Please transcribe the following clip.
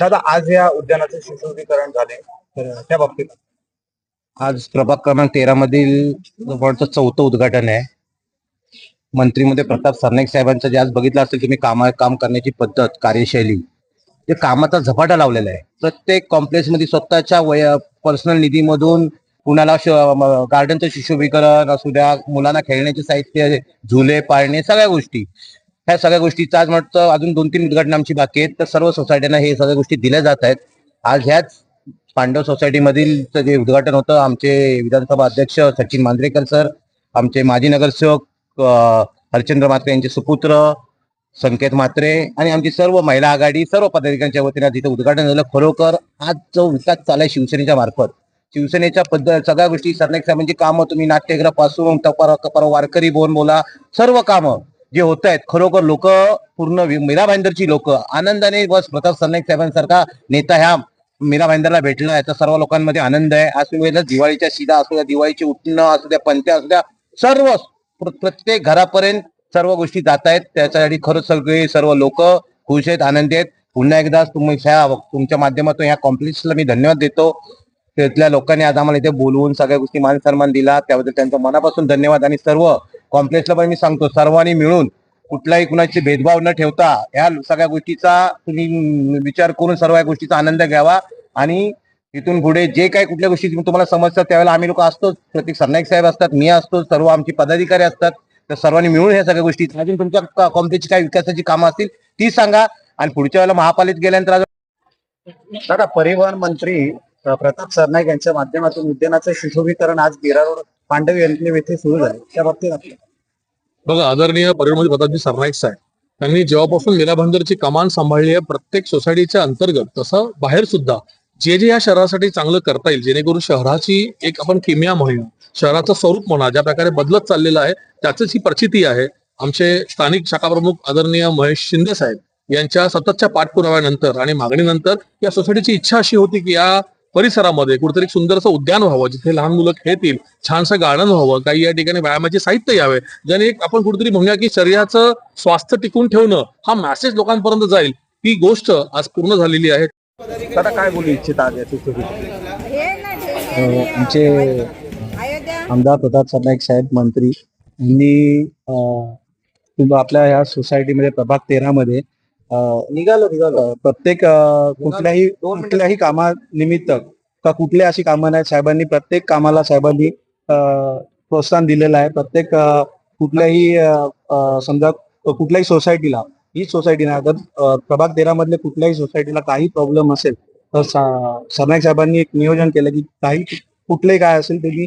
दादा आज या उद्यानाचे सुशोभीकरण झाले तर त्या बाबतीत? आज प्रभाग क्रमांक तेरा मधील जवळचं चौथं उद्घाटन आहे. मंत्रीमध्ये प्रताप सरनाईक साहेबांचं जे आज बघितलं असेल तुम्ही कामा काम करण्याची पद्धत कार्यशैली ते कामाचा झपाटा लावलेला आहे. प्रत्येक कॉम्प्लेक्समध्ये स्वतःच्या वय पर्सनल निधीमधून कुणाला गार्डनचं सुशोभीकरण असू द्या मुलांना खेळण्याचे साहित्य झुले पाळणे सगळ्या गोष्टी. ह्या सगळ्या गोष्टीचं आज म्हणतो अजून दोन तीन उद्घाटन आमची बाकी आहेत. तर सर्व सोसायट्यांना हे सगळ्या गोष्टी दिल्या जात आहेत. आज ह्याच पांडव सोसायटीमधील जे उद्घाटन होतं आमचे विधानसभा अध्यक्ष सचिन मांजरेकर सर आमचे माजी नगरसेवक हरिचंद्र हरचंद्र म्हात्रे यांचे सुपुत्र संकेत म्हात्रे आणि आमची सर्व महिला आघाडी सर्व पदाधिकाऱ्यांच्या वतीने तिथे उद्घाटन झालं. खरोखर आज जो विकास चालाय शिवसेनेच्या मार्फत. शिवसेनेच्या पद्धत सगळ्या गोष्टी सरनाईक साहेबांची कामं तुम्ही नाट्यगृहपासून तपर वारकरी बोन बोला सर्व कामं जे होत आहेत खरोखर लोक पूर्ण मीरा भाईंदरची लोक आनंदाने बस प्रताप सरनाईक साहेबांसारखा नेता ह्या मीरा भाईंदरला भेटला याचा सर्व लोकांमध्ये आनंद आहे. आज तुम्ही दिवाळीच्या शिदा असू द्या दिवाळीची उठणं असू द्या पंत्या असू द्या सर्व प्रत्येक घरापर्यंत सर्व गोष्टी जात आहेत. त्याच्यासाठी खरंच सगळे सर्व लोक खुश आहेत आनंदी आहेत. पुन्हा एकदा तुम्ही तुमच्या माध्यमातून या कॉम्प्लेक्सला मी धन्यवाद देतो. तिथल्या लोकांनी आज आम्हाला इथे बोलवून सगळ्या गोष्टी मान सन्मान दिला. त्याबद्दल त्यांचा मनापासून धन्यवाद आणि सर्व कॉम्प्लेक्सला पण मी सांगतो सर्वांनी मिळून कुठलाही कुणाचे भेदभाव न ठेवता या सगळ्या गोष्टीचा तुम्ही विचार करून सर्व या गोष्टीचा आनंद घ्यावा आणि इथून पुढे जे काही कुठल्या गोष्टी तुम्हाला समजतात त्यावेळेला आम्ही लोक असतोच. प्रत्येक सरनाईक साहेब असतात मी असतो सर्व आमचे पदाधिकारी असतात. तर सर्वांनी मिळून ह्या सगळ्या गोष्टी अजून तुमच्या कॉम्प्लेक्सची काही विकासाची कामं असतील ती सांगा आणि पुढच्या वेळेला महापालिकेत गेल्यानंतर दादा परिवहन मंत्री प्रताप सरनाईक यांच्या माध्यमातून उद्यानाचं सुशोभीकरण आज बिरा रोड पांडव येथे सुरू झाले. त्या बाबतीत आपल्या बघा आदरणीय परिवहन प्रतापजी सरनाईक साहेब त्यांनी जेव्हापासून लीला भाईंदरची कमान सांभाळली आहे प्रत्येक सोसायटीच्या अंतर्गत तसं बाहेर सुद्धा जे जे या शहरासाठी चांगलं करता येईल जेणेकरून शहराची एक आपण किमया म्हणूया शहराचं स्वरूप म्हणा ज्या प्रकारे बदलत चाललेलं आहे त्याचीच ही प्रचिती आहे. आमचे स्थानिक शाखा प्रमुख आदरणीय महेश शिंदे साहेब यांच्या सततच्या पाठपुराव्यानंतर आणि मागणीनंतर या सोसायटीची इच्छा अशी होती की या परिसरामध्ये कुठेतरी एक सुंदरसं उद्यान व्हावं जिथे लहान मुलं खेळतील छानसं गार्डन व्हावं काही या ठिकाणी व्यायामाचे साहित्य यावे. ज्याने एक आपण कुठेतरी म्हणूया की शरीराचं स्वास्थ्य टिकून ठेवणं हा मेसेज लोकांपर्यंत जाईल. ही गोष्ट आज पूर्ण झालेली आहे. दादा काय बोलू इच्छिता आमचे आमदार प्रताप सरनाईक साहेब मंत्री यांनी आपल्या ह्या सोसायटीमध्ये प्रभाग तेरा मध्ये निघालो निघालो. प्रत्येक अं, कुठल्याही कुठल्याही कामानिमित्त का कुठल्या अशी कामं नाही साहेबांनी प्रत्येक कामाला साहेबांनी अं, प्रोत्साहन दिलेलं आहे. प्रत्येक अं, कुठल्याही अं, अं, समजा कुठल्याही सोसायटीला ही सोसायटी नाही अगर अं, प्रभाग तेरा मधल्या कुठल्याही सोसायटीला काही प्रॉब्लेम असेल तर सा- सरनाईक साहेबांनी एक नियोजन केलं की काही कुठले काय असेल ते मी